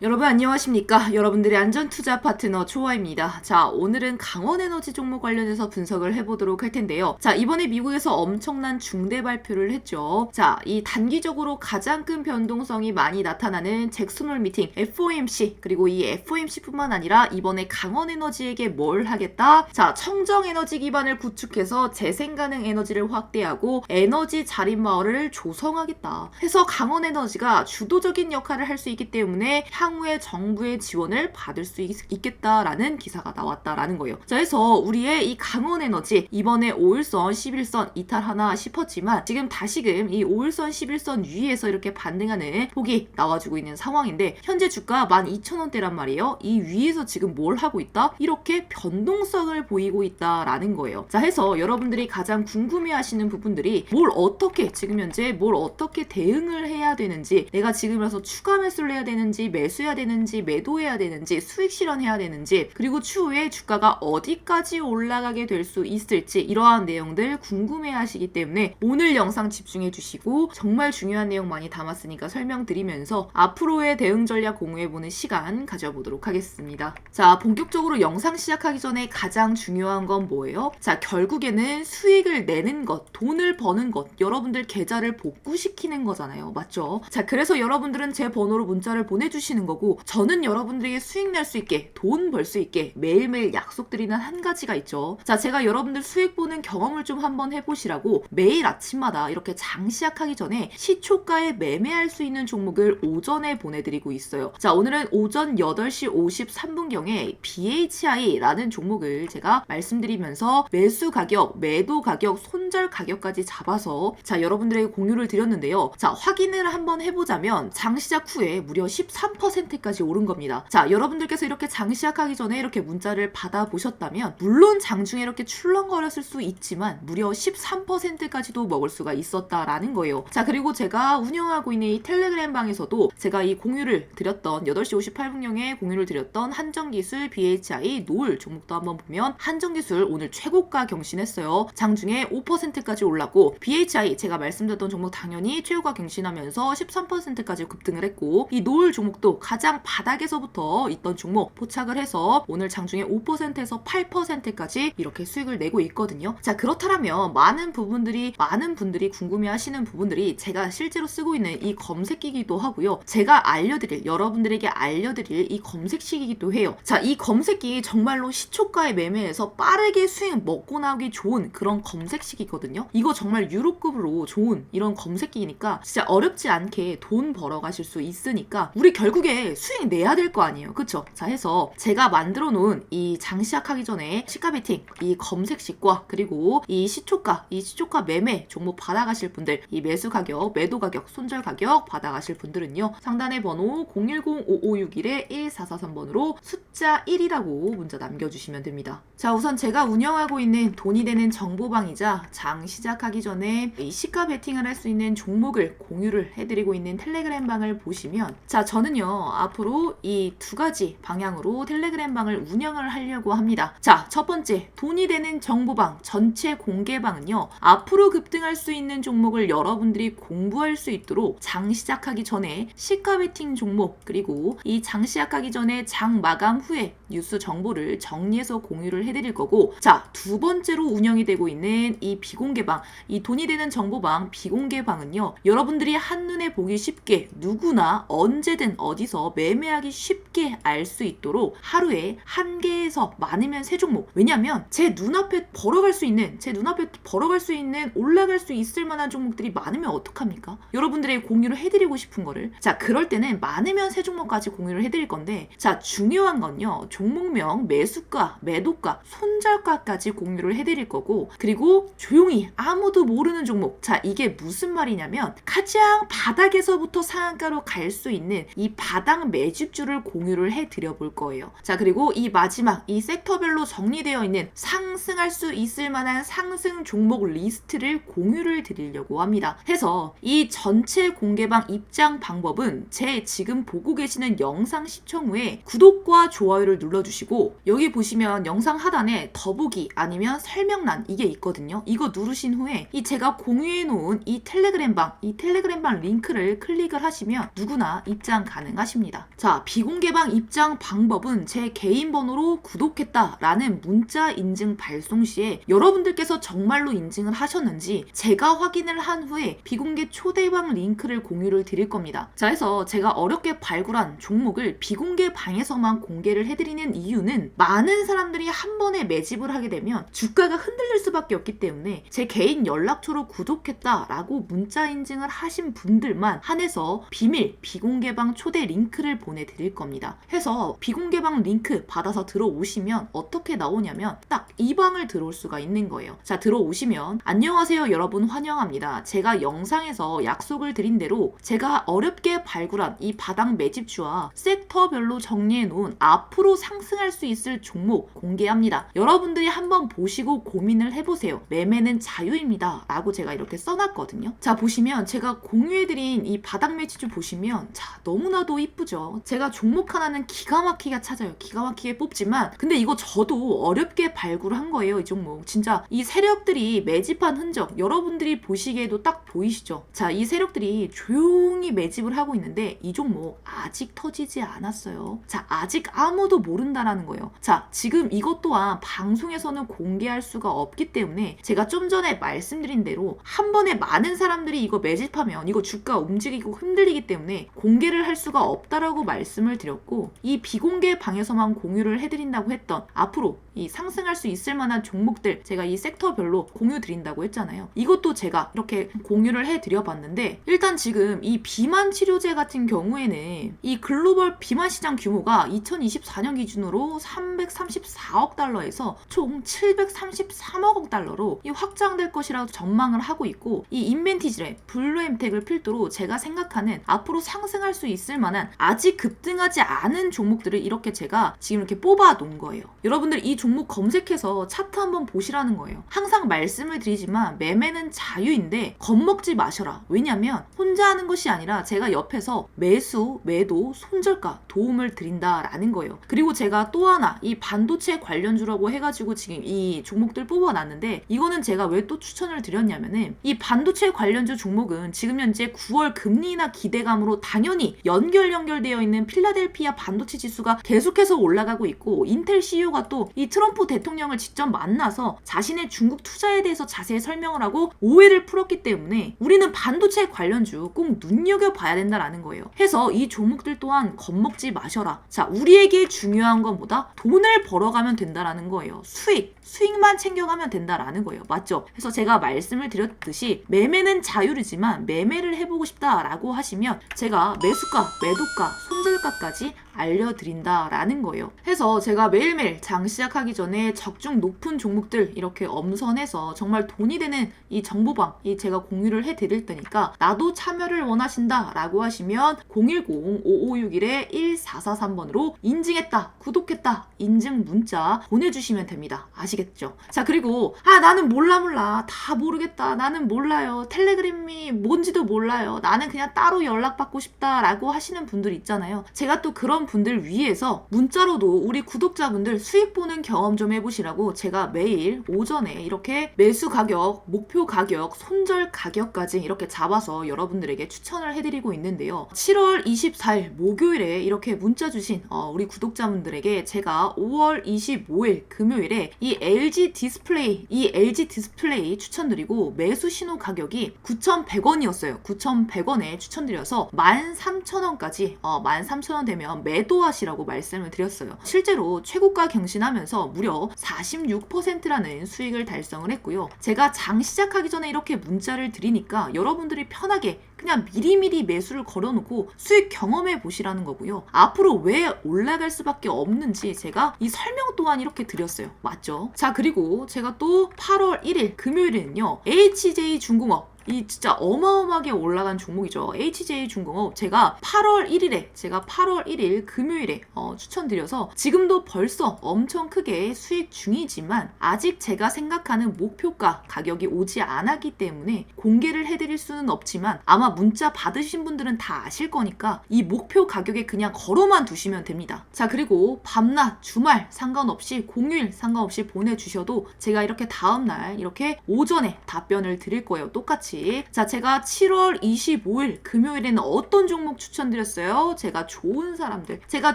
여러분 안녕하십니까? 여러분들의 안전 투자 파트너 초아입니다. 자, 오늘은 강원 에너지 종목 관련해서 분석을 해보도록 할 텐데요. 자, 이번에 미국에서 엄청난 중대 발표를 했죠. 자, 이 단기적으로 가장 큰 변동성이 많이 나타나는 잭슨홀 미팅 FOMC 그리고 이 FOMC뿐만 아니라 이번에 강원 에너지에게 뭘 하겠다? 자, 청정 에너지 기반을 구축해서 재생 가능 에너지를 확대하고 에너지 자립 마을을 조성하겠다. 해서 강원 에너지가 주도적인 역할을 할 수 있기 때문에 향 후에 정부의 지원을 받을 수 있, 겠다라는 기사가 나왔다라는 거예요. 자, 그래서 우리의 이 강원 에너지 이번에 5일선, 11선 이탈하나 싶었지만 지금 다시금 이 5일선, 11선 위에서 이렇게 반등하는 폭이 나와주고 있는 상황인데 현재 주가 12,000원대란 말이에요. 이 위에서 지금 뭘 하고 있다? 이렇게 변동성을 보이고 있다라는 거예요. 자, 해서 여러분들이 가장 궁금해 하시는 부분들이 뭘 어떻게 지금 현재 뭘 어떻게 대응을 해야 되는지 내가 지금이라서 추가 매수를 해야 되는지 매수 해야 되는지 매도해야 되는지 수익 실현해야 되는지 그리고 추후에 주가가 어디까지 올라가게 될 수 있을지 이러한 내용들 궁금해 하시기 때문에 오늘 영상 집중해 주시고 정말 중요한 내용 많이 담았으니까 설명드리면서 앞으로의 대응 전략 공유해 보는 시간 가져보도록 하겠습니다. 자, 본격적으로 영상 시작하기 전에 가장 중요한 건 뭐예요? 자, 결국에는 수익을 내는 것, 돈을 버는 것, 여러분들 계좌를 복구시키는 거잖아요. 맞죠? 자, 그래서 여러분들은 제 번호로 문자를 보내주시는 거고, 저는 여러분들에게 수익 낼 수 있게, 돈 벌 수 있게 매일매일 약속드리는 한 가지가 있죠. 자, 제가 여러분들 수익 보는 경험을 좀 한번 해보시라고 매일 아침마다 이렇게 장 시작하기 전에 시초가에 매매할 수 있는 종목을 오전에 보내드리고 있어요. 자, 오늘은 오전 8시 53분경에 BHI라는 종목을 제가 말씀드리면서 매수 가격, 매도 가격, 손절 가격까지 잡아서 자, 여러분들에게 공유를 드렸는데요. 자, 확인을 한번 해보자면 장 시작 후에 무려 13% 까지 오른 겁니다. 자, 여러분들께서 이렇게 장 시작하기 전에 이렇게 문자를 받아보셨다면 물론 장중에 이렇게 출렁거렸을 수 있지만 무려 13%까지도 먹을 수가 있었다라는 거예요. 자, 그리고 제가 운영하고 있는 이 텔레그램 방에서도 제가 이 공유를 드렸던 8시 58분경에 공유를 드렸던 한정기술 BHI 노을 종목도 한번 보면 한정기술 오늘 최고가 경신했어요. 장중에 5%까지 올랐고 BHI 제가 말씀드렸던 종목 당연히 최고가 경신하면서 13%까지 급등을 했고 이 노을 종목도 가장 바닥에서부터 있던 종목 포착을 해서 오늘 장중에 5%에서 8%까지 이렇게 수익을 내고 있거든요. 자 그렇다면 많은 부분들이 많은 분들이 궁금해 하시는 부분들이 제가 실제로 쓰고 있는 이 검색기기도 하고요. 제가 알려드릴 여러분들에게 알려드릴 이 검색식이기도 해요. 자 이 검색기 정말로 시초가에 매매해서 빠르게 수익 먹고 나오기 좋은 그런 검색식이거든요. 이거 정말 유로급으로 좋은 이런 검색기니까 진짜 어렵지 않게 돈 벌어 가실 수 있으니까 우리 결국에 수익 내야 될 거 아니에요. 그쵸? 자 해서 제가 만들어 놓은 이 장 시작하기 전에 시가 베팅 이 검색식과 그리고 이 시초가 이 시초가 매매 종목 받아가실 분들 이 매수 가격 매도 가격 손절 가격 받아가실 분들은요 상단의 번호 010-5561-1443번으로 숫자 1이라고 문자 남겨주시면 됩니다. 자 우선 제가 운영하고 있는 돈이 되는 정보방이자 장 시작하기 전에 이 시가 베팅을 할 수 있는 종목을 공유를 해드리고 있는 텔레그램 방을 보시면 자 저는요 앞으로 이 두 가지 방향으로 텔레그램 방을 운영을 하려고 합니다. 자 첫 번째 돈이 되는 정보방 전체 공개방은요 앞으로 급등할 수 있는 종목을 여러분들이 공부할 수 있도록 장 시작하기 전에 시가 베팅 종목 그리고 이 장 시작하기 전에 장 마감 후에 뉴스 정보를 정리해서 공유를 해드릴 거고 자 두 번째로 운영이 되고 있는 이 비공개방 이 돈이 되는 정보방 비공개방은요 여러분들이 한눈에 보기 쉽게 누구나 언제든 어디서 매매하기 쉽게 알 수 있도록 하루에 한 개에서 많으면 세 종목. 왜냐면 제 눈앞에 벌어갈 수 있는 제 눈앞에 벌어갈 수 있는 올라갈 수 있을 만한 종목들이 많으면 어떡합니까? 여러분들에게 공유를 해드리고 싶은 거를. 자 그럴 때는 많으면 세 종목까지 공유를 해드릴 건데 자 중요한 건요. 종목명 매수가 매도가 손절가까지 공유를 해드릴 거고 그리고 조용히 아무도 모르는 종목. 자 이게 무슨 말이냐면 가장 바닥에서부터 상한가로 갈 수 있는 이 바닥 매집주를 공유를 해드려 볼 거예요 자 그리고 이 마지막 이 섹터별로 정리되어 있는 상승할 수 있을 만한 상승 종목 리스트를 공유를 드리려고 합니다 해서 이 전체 공개방 입장 방법은 제 지금 보고 계시는 영상 시청 후에 구독과 좋아요를 눌러주시고 여기 보시면 영상 하단에 더보기 아니면 설명란 이게 있거든요. 이거 누르신 후에 이 제가 공유해 놓은 이 텔레그램 방 이 텔레그램 방 링크를 클릭을 하시면 누구나 입장 가능하십니다. 하십니다. 자, 비공개방 입장 방법은 제 개인 번호로 구독했다라는 문자 인증 발송 시에 여러분들께서 정말로 인증을 하셨는지 제가 확인을 한 후에 비공개 초대방 링크를 공유를 드릴 겁니다. 자, 해서 제가 어렵게 발굴한 종목을 비공개 방에서만 공개를 해드리는 이유는 많은 사람들이 한 번에 매집을 하게 되면 주가가 흔들릴 수밖에 없기 때문에 제 개인 연락처로 구독했다라고 문자 인증을 하신 분들만 한해서 비밀 비공개방 초대 링크를 보내드릴 겁니다. 해서 비공개방 링크 받아서 들어오시면 어떻게 나오냐면 딱 이 방을 들어올 수가 있는 거예요. 자, 들어오시면 안녕하세요 여러분 환영합니다. 제가 영상에서 약속을 드린 대로 제가 어렵게 발굴한 이 바닥 매집주와 섹터별로 정리해 놓은 앞으로 상승할 수 있을 종목 공개합니다. 여러분들이 한번 보시고 고민을 해보세요. 매매는 자유입니다. 라고 제가 이렇게 써놨거든요. 자, 보시면 제가 공유해드린 이 바닥 매집주 보시면 자, 너무나도 이 쁘죠. 제가 종목 하나는 기가 막히게 찾아요. 기가 막히게 뽑지만 근데 이거 저도 어렵게 발굴한 거예요. 이 종목. 진짜 이 세력들이 매집한 흔적 여러분들이 보시기에도 딱 보이시죠? 자, 이 세력들이 조용히 매집을 하고 있는데 이 종목 아직 터지지 않았어요. 자, 아직 아무도 모른다라는 거예요. 자, 지금 이것 또한 방송에서는 공개할 수가 없기 때문에 제가 좀 전에 말씀드린 대로 한 번에 많은 사람들이 이거 매집하면 이거 주가 움직이고 흔들리기 때문에 공개를 할 수가 없 다라고 말씀을 드렸고 이 비공개 방에서만 공유를 해드린다고 했던 앞으로 이 상승할 수 있을 만한 종목들 제가 이 섹터별로 공유 드린다고 했잖아요. 이것도 제가 이렇게 공유를 해 드려 봤는데 일단 지금 이 비만 치료제 같은 경우에는 이 글로벌 비만 시장 규모가 2024년 기준으로 334억 달러에서 총 733억 달러로 이 확장될 것이라고 전망을 하고 있고 이 인벤티지랩 블루엠텍을 필두로 제가 생각하는 앞으로 상승할 수 있을 만한 아직 급등하지 않은 종목들을 이렇게 제가 지금 이렇게 뽑아 놓은 거예요. 여러분들 이 종목 검색해서 차트 한번 보시라는 거예요. 항상 말씀을 드리지만 매매는 자유인데 겁먹지 마셔라. 왜냐면 혼자 하는 것이 아니라 제가 옆에서 매수, 매도, 손절가 도움을 드린다라는 거예요. 그리고 제가 또 하나 이 반도체 관련주라고 해가지고 지금 이 종목들 뽑아놨는데 이거는 제가 왜 또 추천을 드렸냐면은 이 반도체 관련주 종목은 지금 현재 9월 금리 인하 기대감으로 당연히 연결 연결되어 있는 필라델피아 반도체 지수가 계속해서 올라가고 있고 인텔 CEO가 또 이 트럼프 대통령을 직접 만나서 자신의 중국 투자에 대해서 자세히 설명을 하고 오해를 풀었기 때문에 우리는 반도체 관련주 꼭 눈여겨봐야 된다라는 거예요. 해서 이 종목들 또한 겁먹지 마셔라. 자, 우리에게 중요한 건 뭐다? 돈을 벌어가면 된다라는 거예요. 수익, 수익만 챙겨가면 된다라는 거예요. 맞죠? 그래서 제가 말씀을 드렸듯이 매매는 자유이지만 매매를 해보고 싶다라고 하시면 제가 매수가, 매도가, 손절가까지 알려드린다라는 거예요. 해서 제가 매일매일 장 시작하기 전에 적중 높은 종목들 이렇게 엄선해서 정말 돈이 되는 이 정보방 이 제가 공유를 해드릴 테니까 나도 참여를 원하신다라고 하시면 010-5561-1443번으로 인증했다, 구독했다, 인증 문자 보내주시면 됩니다. 아시겠죠? 자 그리고 아 나는 몰라 몰라 다 모르겠다 나는 몰라요 텔레그램이 뭔지도 몰라요 나는 그냥 따로 연락받고 싶다라고 하시는 분들 있잖아요. 제가 또 그런 분들 위해서 문자로도 우리 구독자분들 수익 보는 경험 좀 해보시라고 제가 매일 오전에 이렇게 매수 가격, 목표 가격, 손절 가격까지 이렇게 잡아서 여러분들에게 추천을 해드리고 있는데요. 7월 24일 목요일에 이렇게 문자 주신 어, 우리 구독자분들에게 제가 5월 25일 금요일에 이 LG 디스플레이, 이 LG 디스플레이 추천드리고 매수 신호 가격이 9,100원이었어요. 9,100원에 추천드려서 13,000원까지 어, 13,000원 되면 매 도하시라고 말씀을 드렸어요. 실제로 최고가 경신하면서 무려 46%라는 수익을 달성을 했고요. 제가 장 시작하기 전에 이렇게 문자를 드리니까 여러분들이 편하게 그냥 미리미리 매수를 걸어놓고 수익 경험해 보시라는 거고요. 앞으로 왜 올라갈 수밖에 없는지 제가 이 설명 또한 이렇게 드렸어요. 맞죠? 자, 그리고 제가 또 8월 1일 금요일에는요. HJ 중공업 이 진짜 어마어마하게 올라간 종목이죠. HJ 중공업 제가 8월 1일에 제가 8월 1일 금요일에 어, 추천드려서 지금도 벌써 엄청 크게 수익 중이지만 아직 제가 생각하는 목표가 가격이 오지 않았기 때문에 공개를 해드릴 수는 없지만 아마 문자 받으신 분들은 다 아실 거니까 이 목표 가격에 그냥 걸어만 두시면 됩니다. 자 그리고 밤낮 주말 상관없이 공휴일 상관없이 보내주셔도 제가 이렇게 다음날 이렇게 오전에 답변을 드릴 거예요. 똑같이 하나씩. 자, 제가 7월 25일 금요일에는 어떤 종목 추천드렸어요? 제가 좋은 사람들, 제가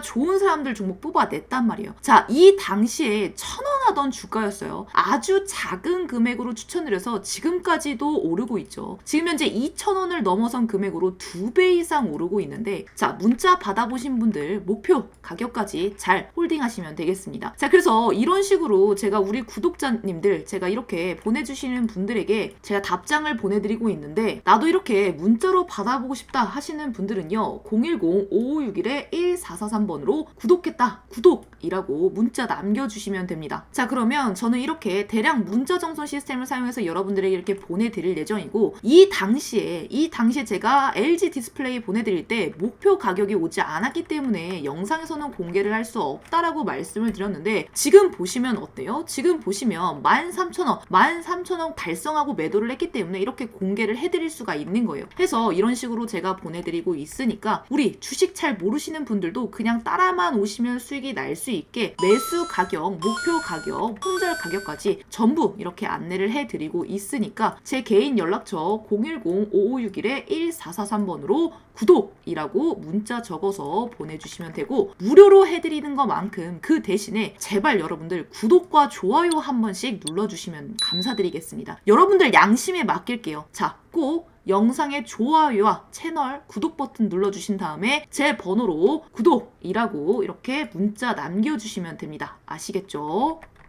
좋은 사람들 종목 뽑아냈단 말이에요. 자, 이 당시에 천 원 하던 주가였어요. 아주 작은 금액으로 추천드려서 지금까지도 오르고 있죠. 지금 현재 2,000원을 넘어선 금액으로 두 배 이상 오르고 있는데, 자, 문자 받아보신 분들 목표 가격까지 잘 홀딩하시면 되겠습니다. 자, 그래서 이런 식으로 제가 우리 구독자님들, 제가 이렇게 보내주시는 분들에게 제가 답장을 보내드리 고 있는데, 나도 이렇게 문자로 받아보고 싶다 하시는 분들은요, 010-5561-1443번으로 구독했다, 구독이라고 문자 남겨주시면 됩니다. 자, 그러면 저는 이렇게 대량 문자 정선 시스템을 사용해서 여러분들에게 이렇게 보내드릴 예정이고, 이 당시에, 이 당시에 제가 LG 디스플레이 보내드릴 때 목표 가격이 오지 않았기 때문에 영상에서는 공개를 할 수 없다라고 말씀을 드렸는데, 지금 보시면 어때요? 지금 보시면 13,000원, 13,000원 달성하고 매도를 했기 때문에 이렇게 공개를 해드릴 수가 있는 거예요. 해서 이런 식으로 제가 보내드리고 있으니까 우리 주식 잘 모르시는 분들도 그냥 따라만 오시면 수익이 날 수 있게 매수 가격, 목표 가격, 품절 가격까지 전부 이렇게 안내를 해드리고 있으니까 제 개인 연락처 010-5561-1443번으로 구독이라고 문자 적어서 보내주시면 되고 무료로 해드리는 것만큼 그 대신에 제발 여러분들 구독과 좋아요 한 번씩 눌러주시면 감사드리겠습니다. 여러분들 양심에 맡길게요. 자, 꼭 영상의 좋아요와 채널 구독 버튼 눌러주신 다음에 제 번호로 구독이라고 이렇게 문자 남겨주시면 됩니다. 아시겠죠?